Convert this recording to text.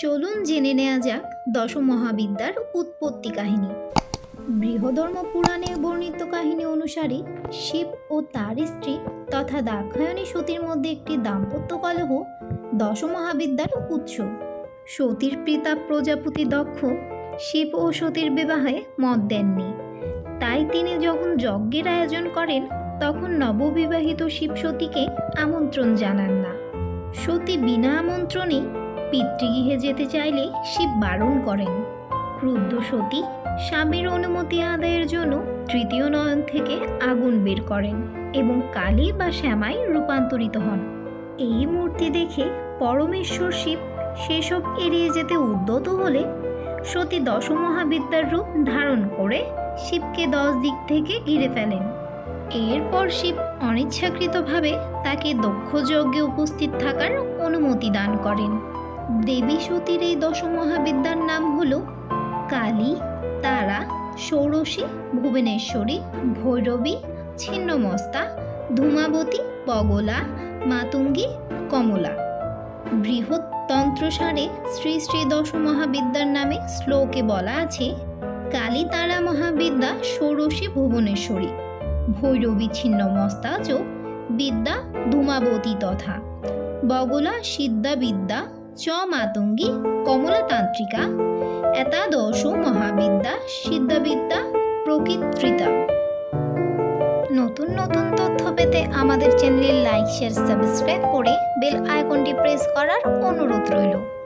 চলুন জেনে নেওয়া যাক দশ মহাবিদ্যার উৎপত্তি কাহিনী। বৃহধর্ম পুরাণে বর্ণিত কাহিনী অনুসারে শিব ও তার স্ত্রী তথা দাক্ষায়ণী সতীর মধ্যে একটি দাম্পত্য কলহ দশ মহাবিদ্যার উৎস। সতীর পিতা প্রজাপতি দক্ষ শিব ও সতীর বিবাহে মত দেননি। তাই তিনি যখন যজ্ঞের আয়োজন করেন, তখন নববিবাহিত শিব সতীকে আমন্ত্রণ জানান না। সতী বিনা আমন্ত্রণেই পিতৃগৃহে যেতে চাইলে শিব বারণ করেন। ক্রুদ্ধ সতী স্বামীর অনুমতি আদায়ের জন্য তৃতীয় নয়ন থেকে আগুন বের করেন এবং কালী বা শ্যামায় রূপান্তরিত হন। এই মূর্তি দেখে পরমেশ্বর শিব সেসব এড়িয়ে যেতে উদ্যত হলে সতী দশ মহাবিদ্যার রূপ ধারণ করে শিবকে দশ দিক থেকে ঘিরে ফেলেন। এরপর শিব অনিচ্ছাকৃতভাবে তাকে দক্ষ যজ্ঞে উপস্থিত থাকার অনুমতি দান করেন। দেবী সতীর এই দশ মহাবিদ্যার নাম হল কালী, তারা, ষোড়শী, ভুবনেশ্বরী, ভৈরবী, ছিন্নমস্তা, ধূমাবতী পগলা মাতুঙ্গী, কমলা। বৃহৎ তন্ত্রসারে শ্রী শ্রী দশ মহাবিদ্যার নামে শ্লোকে বলা আছে, কালী তারা মহাবিদ্যা, ষোড়শী, ভুবনেশ্বরী, ভৈরবী, ছিন্নমস্তা, চ, বিদ্যা, ধূমাবতী তথা, বগলা সিদ্ধা বিদ্যা চ মাতঙ্গী, কমলাতান্ত্রিকা একাদশ মহাবিদ্যা, সিদ্ধাবিদ্যা, প্রকৃতৃতা। নতুন নতুন তথ্য পেতে আমাদের চ্যানেলে লাইক, শেয়ার, সাবস্ক্রাইব করে বেল আইকনটি প্রেস করার অনুরোধ রইল।